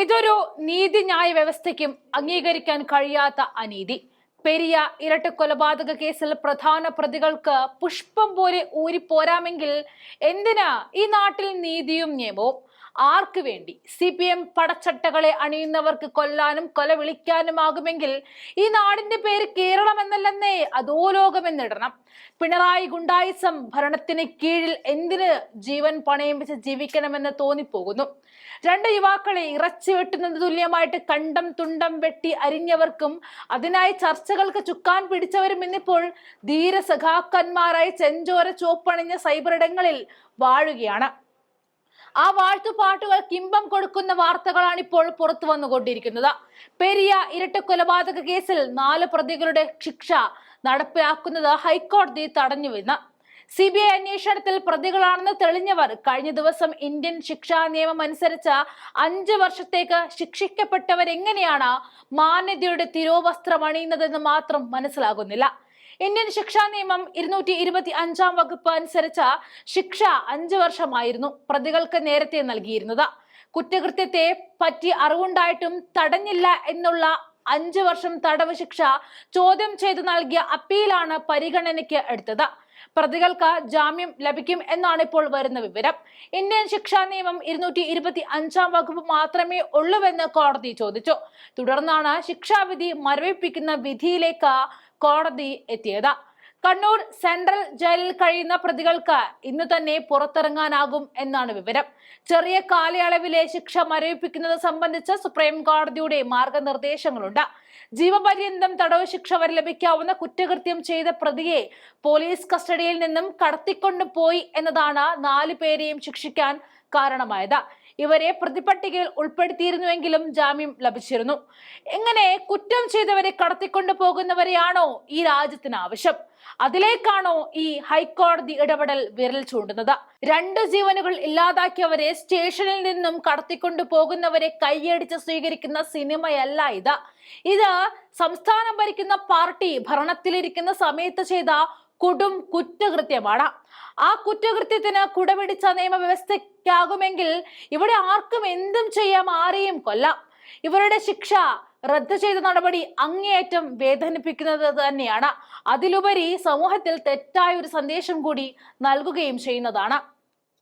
ഇതൊരു നീതിന്യായ വ്യവസ്ഥയ്ക്കും അംഗീകരിക്കാൻ കഴിയാത്ത അനീതി. പെരിയ ഇരട്ട കൊലപാതക കേസിൽ പ്രധാന പ്രതികൾക്ക് പുഷ്പം പോലെ ഊരിപ്പോരാമെങ്കിൽ എന്തിനാ ഈ നാട്ടിൽ നീതിയും നിയമവും? ആർക്ക് വേണ്ടി? സി പി എം പടച്ചട്ടകളെ അണിയുന്നവർക്ക് കൊല്ലാനും കൊല വിളിക്കാനും വിളിക്കാനുമാകുമെങ്കിൽ ഈ നാടിന്റെ പേര് കേരളം എന്നല്ലെന്നേ അധോലോകമെന്നിടണം പിണറായി ഗുണ്ടായിസം ഭരണത്തിന് കീഴിൽ എന്തിന് ജീവൻ പണയം വെച്ച് ജീവിക്കണമെന്ന് തോന്നിപ്പോകുന്നു. രണ്ട് യുവാക്കളെ ഇറച്ചി വെട്ടുന്നത് തുല്യമായിട്ട് കണ്ടം തുണ്ടം വെട്ടി അരിഞ്ഞവർക്കും അതിനായി ചർച്ചകൾക്ക് ചുക്കാൻ പിടിച്ചവരും ഇന്നിപ്പോൾ ധീരസഖാക്കന്മാരായി ചെഞ്ചോര ചോപ്പണിഞ്ഞ സൈബറിടങ്ങളിൽ വാഴുകയാണ്. ആ വാഴ്ത്തുപാട്ടുകൾ കിംബം കൊടുക്കുന്ന വാർത്തകളാണ് ഇപ്പോൾ പുറത്തു വന്നുകൊണ്ടിരിക്കുന്നത്. പെരിയ ഇരട്ട കൊലപാതക കേസിൽ നാല് പ്രതികളുടെ ശിക്ഷ നടപ്പിലാക്കുന്നത് ഹൈക്കോടതി തടഞ്ഞുവെന്ന് സി ബി ഐ അന്വേഷണത്തിൽ പ്രതികളാണെന്ന് തെളിഞ്ഞവർ കഴിഞ്ഞ ദിവസം ഇന്ത്യൻ ശിക്ഷാ നിയമം അനുസരിച്ച് അഞ്ച് വർഷത്തേക്ക് ശിക്ഷിക്കപ്പെട്ടവരെങ്ങനെയാണ് മാന്യതയുടെ തിരോവസ്ത്രം അണിയുന്നതെന്ന് മാത്രം മനസ്സിലാകുന്നില്ല. ഇന്ത്യൻ ശിക്ഷാ നിയമം ഇരുന്നൂറ്റി ഇരുപത്തി അഞ്ചാം വകുപ്പ് അനുസരിച്ച ശിക്ഷ അഞ്ചു വർഷമായിരുന്നു പ്രതികൾക്ക് നേരത്തെ നൽകിയിരുന്നത്. കുറ്റകൃത്യത്തെ പറ്റി അറിവുണ്ടായിട്ടും തടഞ്ഞില്ല എന്നുള്ള അഞ്ചു വർഷം തടവ് ശിക്ഷ ചോദ്യം ചെയ്തു നൽകിയ അപ്പീലാണ് പരിഗണനയ്ക്ക് എടുത്തത്. പ്രതികൾക്ക് ജാമ്യം ലഭിക്കും എന്നാണ് ഇപ്പോൾ വരുന്ന വിവരം. ഇന്ത്യൻ ശിക്ഷാ നിയമം ഇരുന്നൂറ്റി ഇരുപത്തി അഞ്ചാം വകുപ്പ് മാത്രമേ ഉള്ളൂവെന്ന് കോടതി ചോദിച്ചു. തുടർന്നാണ് ശിക്ഷാവിധി മരവിപ്പിക്കുന്ന വിധിയിലേക്ക് കോടതി എത്തിയത്. കണ്ണൂർ സെൻട്രൽ ജയിലിൽ കഴിയുന്ന പ്രതികൾക്ക് ഇന്ന് തന്നെ പുറത്തിറങ്ങാനാകും എന്നാണ് വിവരം. ചെറിയ കാലയളവിലെ ശിക്ഷ മരവിപ്പിക്കുന്നത് സംബന്ധിച്ച് സുപ്രീം കോടതിയുടെ മാർഗനിർദ്ദേശങ്ങളുണ്ട്. ജീവപര്യന്തം തടവ് ശിക്ഷ വരെ ലഭിക്കാവുന്ന കുറ്റകൃത്യം ചെയ്ത പ്രതിയെ പോലീസ് കസ്റ്റഡിയിൽ നിന്നും കടത്തിക്കൊണ്ടു പോയി എന്നതാണ് നാലു പേരെയും ശിക്ഷിക്കാൻ കാരണമായത്. ഇവരെ പ്രതിപട്ടികയിൽ ഉൾപ്പെടുത്തിയിരുന്നുവെങ്കിലും ജാമ്യം ലഭിച്ചിരുന്നു. എങ്ങനെ കുറ്റം ചെയ്തവരെ കടത്തിക്കൊണ്ടു പോകുന്നവരെയാണോ ഈ രാജ്യത്തിന് ആവശ്യം? അതിലേക്കാണോ ഈ ഹൈക്കോടതി ഇടപെടൽ വിരൽ ചൂണ്ടുന്നത്? രണ്ട് ജീവനുകൾ ഇല്ലാതാക്കിയവരെ സ്റ്റേഷനിൽ നിന്നും കടത്തിക്കൊണ്ടു പോകുന്നവരെ കൈയടിച്ച് സ്വീകരിക്കുന്ന സിനിമയല്ല ഇത്. ഇത് സംസ്ഥാനം ഭരിക്കുന്ന പാർട്ടി ഭരണത്തിലിരിക്കുന്ന സമയത്ത് ചെയ്ത കൊടും കുറ്റകൃത്യമാണ്. ആ കുറ്റകൃത്യത്തിന് കുടപിടിച്ച നിയമവ്യവസ്ഥയ്ക്കാകുമെങ്കിൽ ഇവിടെ ആർക്കും എന്തും ചെയ്യാം ആരെയും കൊല്ലാം. ഇവരുടെ ശിക്ഷ റദ്ദ് ചെയ്ത നടപടി അങ്ങേയറ്റം വേദനിപ്പിക്കുന്നത് തന്നെയാണ്. അതിലുപരി സമൂഹത്തിൽ തെറ്റായ ഒരു സന്ദേശം കൂടി നൽകുകയും ചെയ്യുന്നതാണ്.